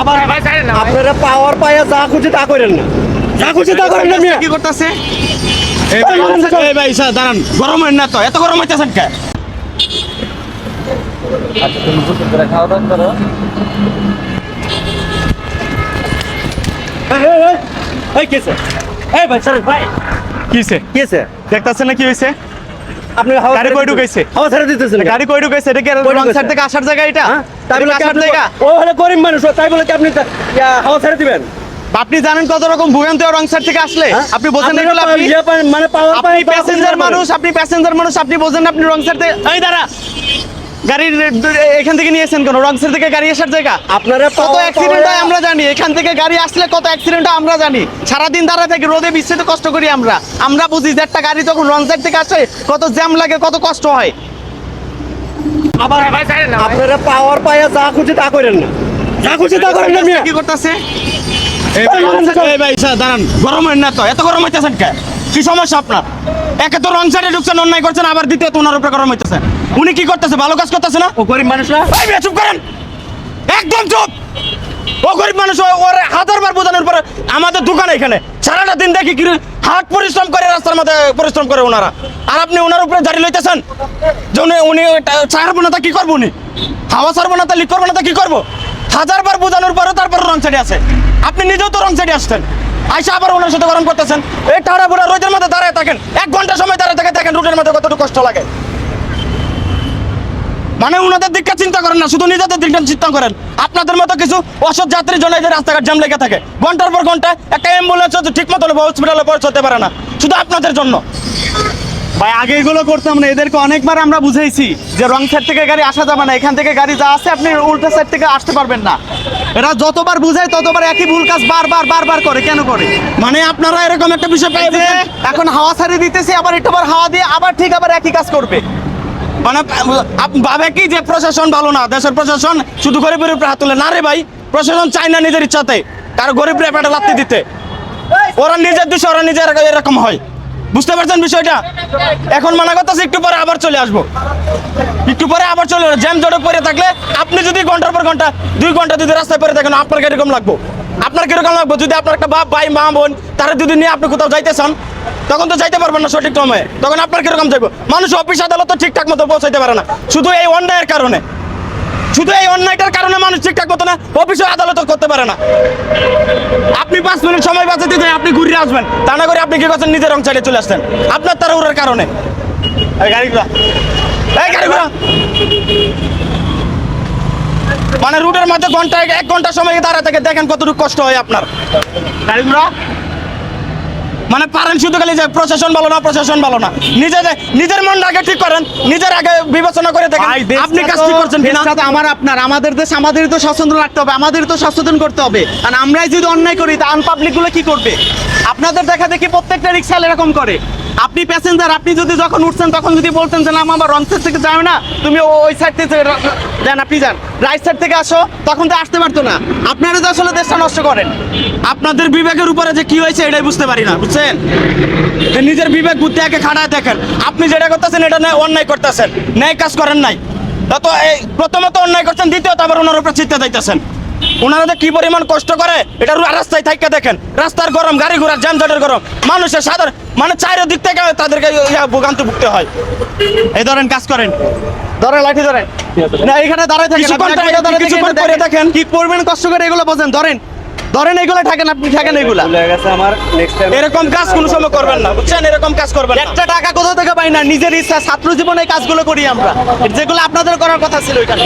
আবার। আপনারা পাওয়ার পাইয়া যা খুশি তা করেন না। যা খুশি তা করেন না মিয়া। কি করতেছে? এই ভাই, স্যার দাঁড়ান। গরম হয় না তো এত গরম হইতেছেন কে এই, এই, এই, এই কেসে এই ভাই স্যার ভাই কিছে কেসে দেখতাছেন না কি হইছে? আপনি হাওয়া গাড়ি ছেড়ে কই দিতেছেন। ঢুকাইছে? হাওয়া ছেড়ে দিতেছেন গাড়ি কই ঢুকাইছে? এটা কি রং সাইড থেকে আসার জায়গা এটা? হ্যাঁ? তাই বলে আসার আপনি জায়গা? ও হলে গরিব মানুষ তাই বলে কি আপনি হাওয়া ছেড়ে দিবেন? আপনি জানেন কত রকম ভোগান্তি রং সাইড থেকে আসলে? হ্যাঁ? আপনি বোঝেন আপনারা এগুলো আপনি মানে আপনি প্যাসেঞ্জার মানুষ আপনি প্যাসেঞ্জার মানুষ আপনি বোঝেন না আপনি রং সাইড থেকে এই দাঁড়া! গাড়ির এখান থেকে নিয়েছেন কোন? রং সাইড থেকে গাড়ি আসার জায়গা? আপনারা কত অ্যাক্সিডেন্ট হয় আমরা জানি। এখান থেকে গাড়ি আসলে কত অ্যাক্সিডেন্ট হয় আমরা জানি। সারাদিন দাঁড়া থেকে রোদে বৃষ্টিতে কষ্ট করি আমরা। আমরা বুঝি যে একটা গাড়ি যখন রং সাইড থেকে আসে কত জ্যাম লাগে কত কষ্ট হয়। আবার। আপনারা পাওয়ার যা খুশি তা করেন না। যা খুশি তা করেন না মিয়া। কি করতেছে? এই ভাই, দাঁড়ান। গরম হয় না তো? এত গরম হইতেছেন কে কি সমস্যা আপনার? একে তো রং সাইডে ঢুকছেন অন্যায় করছেন আবার দ্বিতীয় তো ওনার উপরে গরম হইতেছে। উনি কি করতেছে? ভালো কাজ করতেছে না? ও গরিব মানুষ না? ভাই চুপ করেন! একদম চুপ! ও গরিব মানুষ ওর হাজার বার বোঝানোর পরে আমাদের দোকান এখানে। সারাটা দিন দেখি কি হাট পরিশ্রম করে রাস্তার মধ্যে পরিশ্রম করে ওনারা। আর আপনি ওনার উপরে দাঁড়িয়ে লইতেছেন? যে উনি উনি ছাড়বো না তা কি করব উনি? হাওয়া ছাড়বো না তা লিক করব না তা কি করব? হাজার বার বোঝানোর পরে তারপর রং সাইডে আছে আপনি নিজেও তো রং সাইডে আসছেন। আইসা আবার ওনার সাথে গরম করতেছেন। এই টাড়া বুড়া রোদের মধ্যে দাঁড়ায় থাকেন। এক ঘণ্টা সময় দাঁড়ায় থাকে দেখেন রোদের মধ্যে কতটুকু কষ্ট লাগে। মানে ওনাদের দিকটা চিন্তা করেন না শুধু নিজেদের দিকটা চিন্তা করেন। আপনাদের মতো কিছু অসৎ যাত্রীর জন্য যে রাস্তাঘাট জ্যাম লেগে থাকে ঘণ্টার পর ঘণ্টা একটা অ্যাম্বুলেন্স ঠিক মতো হসপিটালে পৌঁছতে পারে না শুধু আপনাদের জন্য। ভাই আগে এগুলো করতাম না এদেরকে অনেকবার আমরা বুঝাইছি যে রং সাইড থেকে গাড়ি আসা যাবে না এখান থেকে গাড়ি যা আছে আপনি উল্টা সাইড থেকে আসতে পারবেন না। এরা যতবার বুঝায় ততবার একই ভুল কাজ বারবার বারবার করে কেন করে? মানে আপনারা এরকম একটা বিষয় পাই যে এখন হাওয়া ছাড়িয়ে দিতেছে আবার একটু হাওয়া দিয়ে আবার ঠিক আবার একই কাজ করবে। মানে ভাবে কি যে প্রশাসন ভালো না? দেশের প্রশাসন শুধু গরিবের উপরে হাত তুলে। না রে ভাই, প্রশাসন চায় না নিজের ইচ্ছাতে। কারও গরিব লাত্তি দিতে। ওরা নিজের দোষে ওরা নিজের এরকম হয়। বুঝতে পারছেন বিষয়টা? এখন মনে করতেছে, একটু পরে আবার চলে আসব। একটু পরে আবার চলে জ্যাম জটে পরে থাকলে আপনি যদি ঘণ্টার পর ঘণ্টা, দুই ঘণ্টা যদি রাস্তায় পরে থাকেন, আপনার কীরকম লাগবো? আপনার কীরকম লাগবো? যদি আপনার একটা বাপ, ভাই, মা, বোন, তারা যদি নিয়ে আপনি কোথাও যাইতে চান তখন তো যাইতে পারবেন না সঠিক সময়ে তখন আপনার কীরকম যাইবো? মানুষ অফিস আদালত ঠিকঠাক মতো পৌঁছাইতে পারে না। শুধু এই অন্যায়ের কারণে। শুধু এই অন্যায়টার কারণে মানুষ ঠিকঠাক মতো না অফিসে আদালত করতে পারে না। আপনি পাঁচ মিনিট সময় বাঁচাতে চাই আপনি ঘুরে আসবেন। তা না করে আপনি কি করছেন? নিজের রং সাইডে চলে আসছেন। আপনার তারা উড়ার কারণে। মানে রুটের মধ্যে ঘণ্টা এক ঘণ্টা সময় দাঁড়ায় থাকে। দেখেন কতটুকু কষ্ট হয় আপনার। গাড়িগুলো মানে পারেন শুধু খালি যে প্রশাসন ভালো না প্রশাসন ভালো না। নিজে নিজের মন আগে ঠিক করেন নিজের আগে বিবেচনা করে দেখেন আপনি কাজ ঠিক করছেন কিনা। আমার আপনার আমাদের দেশ আমাদেরই তো সচেতন রাখতে হবে আমাদের তো সচেতন করতে হবে। আর আমরাই যদি অন্যায় করি তা আনপাবলিকগুলো কি করবে? আপনাদের দেখা দেখি প্রত্যেকটা রিক্সা এরকম করে। আপনি প্যাসেঞ্জার আপনি যদি যখন উঠছেন, তখন যদি বলতেন যে, না আমার রং থেকে যাও না, তুমি ওই সাইড থেকে যান, আপনি যান। রাইট সাইড থেকে আসো, তখন তো আসতে পারতো না। আপনারা তো আসলে দেশটা নষ্ট করেন। আপনাদের বিবেকের উপরে যে কি হয়েছে, এটাই বুঝতে পারি না, বুঝছেন? নিজের বিবেক, বুদ্ধি আগে খাড়ায় দেখেন। আপনি যেটা করতেছেন, এটা নয় অন্যায় করতেছেন। ন্যায় কাজ করেন নাই। তো এই, প্রথমত অন্যায় করছেন, দ্বিতীয়ত আবার ওনার উপরে চিন্তা দিতেছেন ওনারা যে কি পরিমাণ কষ্ট করে এটা রাস্তায় থাইকা দেখেন। রাস্তার গরম গাড়ি ঘোড়ার যানজটের গরম। মানুষের সাধারণ মানে চারের দিক থেকে তাদেরকে ভোগান্তি ভুগতে হয়। এই ধরেন কাজ করেন। ধরেন লাঠি ধরেন। না এখানে দাঁড়ায় থাকেন কিছুক্ষণ থেকে পরে দেখেন। কি করবেন কষ্ট করে এগুলো বোঝেন ধরেন। ধরেন এগুলো থাকেন আপনি থাকেন এগুলা। এরকম কাজ কোনো সময় করবেন না বুঝছেন? এরকম কাজ করবেন একটা টাকা কোথা থেকে পাই না? নিজের ইচ্ছা ছাত্র জীবনে কাজগুলো করি আমরা। যেগুলো আপনাদের করার কথা ছিল এখানে